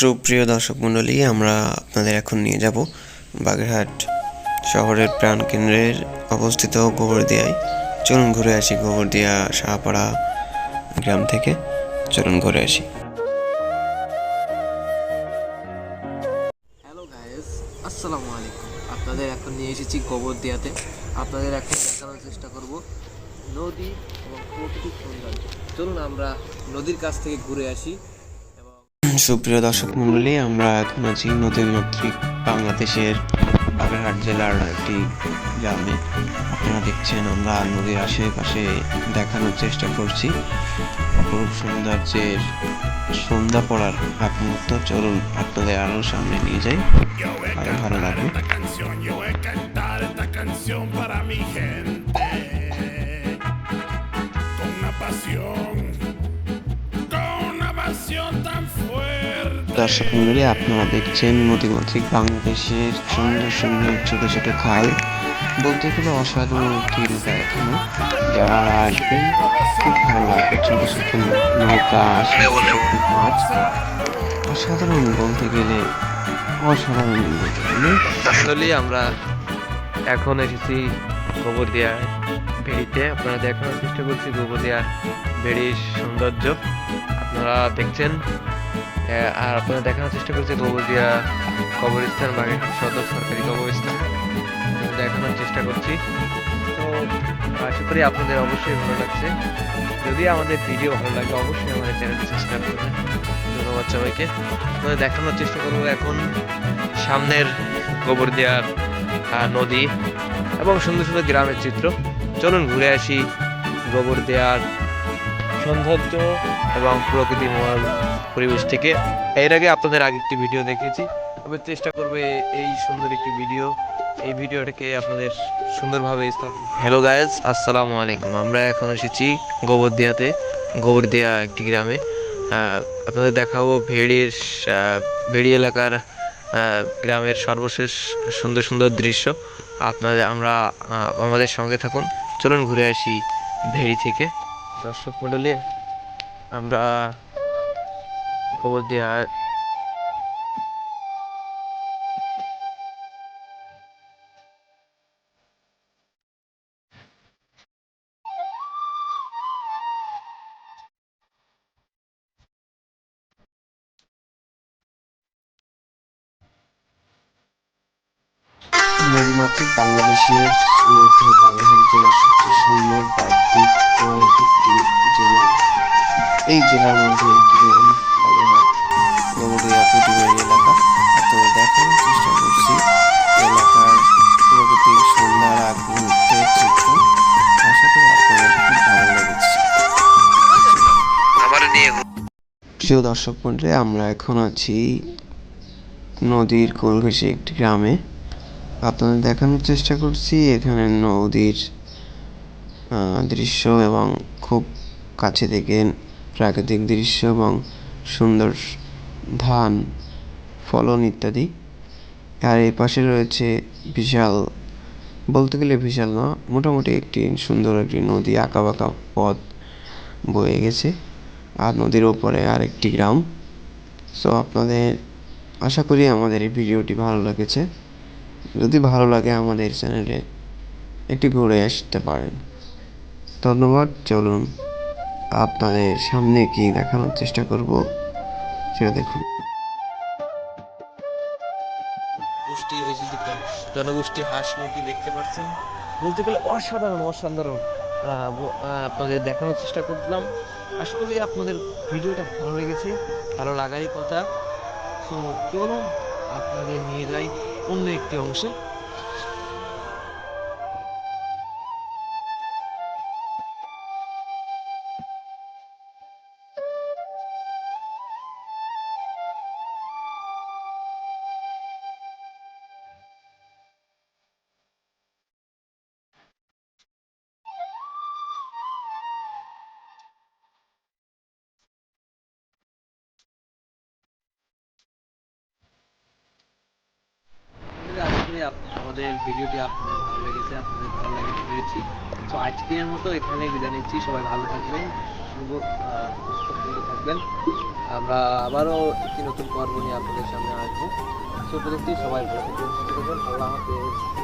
সুপ্রিয় দর্শক মণ্ডলী, আমরা আপনাদের এখন নিয়ে যাব বাগেরহাট শহরের প্রাণকেন্দ্রের অবস্থিত গোবরদিয়ায়। চলুন ঘুরে আসি গোবরদিয়া শাহপাড়া গ্রাম থেকে। চলুন ঘুরে আসি। হ্যালো গাইস আসসালামু আলাইকুম। আপনাদের এখন নিয়ে এসেছি গোবরদিয়াতে। আপনাদের এখন দেখানোর চেষ্টা করব নদী এবং প্রকৃতিক সৌন্দর্য। চলুন আমরা নদীর কাছ থেকে ঘুরে আসি। সুপ্রিয় দর্শক মণ্ডলী আমরা এখন আছি নদীমাতৃক বাংলাদেশের বাগেরহাট জেলার একটি গ্রামে আপনারা দেখছেন আমরা নদীর আশেপাশে দেখানোর চেষ্টা করছি অপরূপ সৌন্দর্যের সন্ধ্যা পড়ার আগ মুহূর্ত চলুন আপনাদের আরও সামনে নিয়ে যাই ভালো লাগবে দর্শক মন্ডলী আপনারা দেখছেন নদীমাতৃক বাংলাদেশের সুন্দর সুন্দর ছোটো ছোটো খাল। বলতে গেলে অসাধারণ এলাকা এখানে। যারা আসবেন, খুব ভালো লাগবে। ছোট ছোট নৌকা মাছ। অসাধারণ বলতে গেলে অসাধারণ আসলে আমরা এখন এসেছি গোবরদিয়া ভেড়িতে আপনারা দেখানোর চেষ্টা করছি গোবরদিয়া ভেড়ির সৌন্দর্য। আপনারা দেখছেন আর আপনারা দেখানোর চেষ্টা করছি গোবরদিয়া কবরস্থান বাগেরহাট সদর সরকারি কবরস্থান। দেখানোর চেষ্টা করছি। তো আশা করি আপনাদের অবশ্যই ভালো লাগছে। যদি আমাদের ভিডিও ভালো লাগে অবশ্যই আমাদের চ্যানেলটি সাবস্ক্রাইব করবেন। ধন্যবাদ সবাইকে। আপনাদের দেখানোর চেষ্টা করব এখন সামনের গোবরদিয়ার আহ, নদী এবং সুন্দর সুন্দর গ্রামের চিত্র। চলুন ঘুরে আসি গোবরদিয়ার সৌন্দর্য এবং প্রকৃতিময় পরিবেশ থেকে। এর আগে আপনাদের আগে একটি ভিডিও দেখেছি। তবে চেষ্টা করবে এই সুন্দর একটি ভিডিও। এই ভিডিওটাকে আপনাদের সুন্দরভাবে হ্যালো গায়েস আসসালামু আলাইকুম। আমরা এখন এসেছি গোবরদিয়াতে। গোবরদিয়া একটি গ্রামে। আপনাদের দেখাবো ভেড়ির ভেড়ি এলাকার গ্রামের সর্বশেষ সুন্দর সুন্দর দৃশ্য। আপনাদের আমরা আমাদের সঙ্গে থাকুন। চলুন ঘুরে আসি ভেড়ি থেকে। দর্শক মণ্ডলী আমরা খবর দেওয়া নদীমাতৃক বাংলাদেশের এই জেলার মধ্যে একটি বাগেরহাট গোবরদিয়া প্রতিবাড়ি এলাকা। তো দেখানোর চেষ্টা করছি এলাকার প্রকৃতির সন্ধ্যার আগ মুহূর্তের চিত্র। আশা করি আপনাদের খুব ভালো লেগেছে। প্রিয় দর্শক মন্ডলী আমরা এখন আছি নদীর কোল একটি গ্রামে। আপনাদের দেখানোর চেষ্টা করছি এখানে নদীর আহ, দৃশ্য এবং খুব কাছে থেকে প্রাকৃতিক দৃশ্য এবং সুন্দর ধান, ফলন ইত্যাদি। আর এই পাশে রয়েছে বিশাল, বলতে গেলে বিশাল না, মোটামুটি একটি সুন্দর একটি নদী আঁকা বাঁকা পথ বয়ে গেছে। আর নদীর ওপরে আরেকটি গ্রাম। সো আপনাদের আশা করি আমাদের এই ভিডিওটি ভালো লেগেছে। যদি ভালো লাগে আমাদের চ্যানেলে, একটি ঘুরে আসতে পারেন। ধন্যবাদ, চলুন। আপনাদের সামনে কি দেখানোর চেষ্টা করব, সেটা দেখুন। গোষ্ঠী জনগোষ্ঠী হাঁস মুরগি দেখতে পাচ্ছেন। বলতে গেলে অসাধারণ অসাধারণ। আপনাদের দেখানোর চেষ্টা করলাম। করি আপনাদের ভিডিওটা ভালো লেগেছে, ভালো লাগারই কথা। তো চলুন, আপনাদের নিয়ে যাই অন্য একটি অংশে। আমাদের ভিডিওটি আপনাদের ভালো লেগেছে, আপনাদের ভালো লাগে পেরেছি তো আজকের মতো এখানে বিদায় নিচ্ছি, সবাই ভালো থাকবেন থাকবেন। আমরা আবারও একটি নতুন পর্ব নিয়ে আপনাদের সামনে আসব। সে সবাই ভালো থাকবেন। আল্লাহ হাফেজ।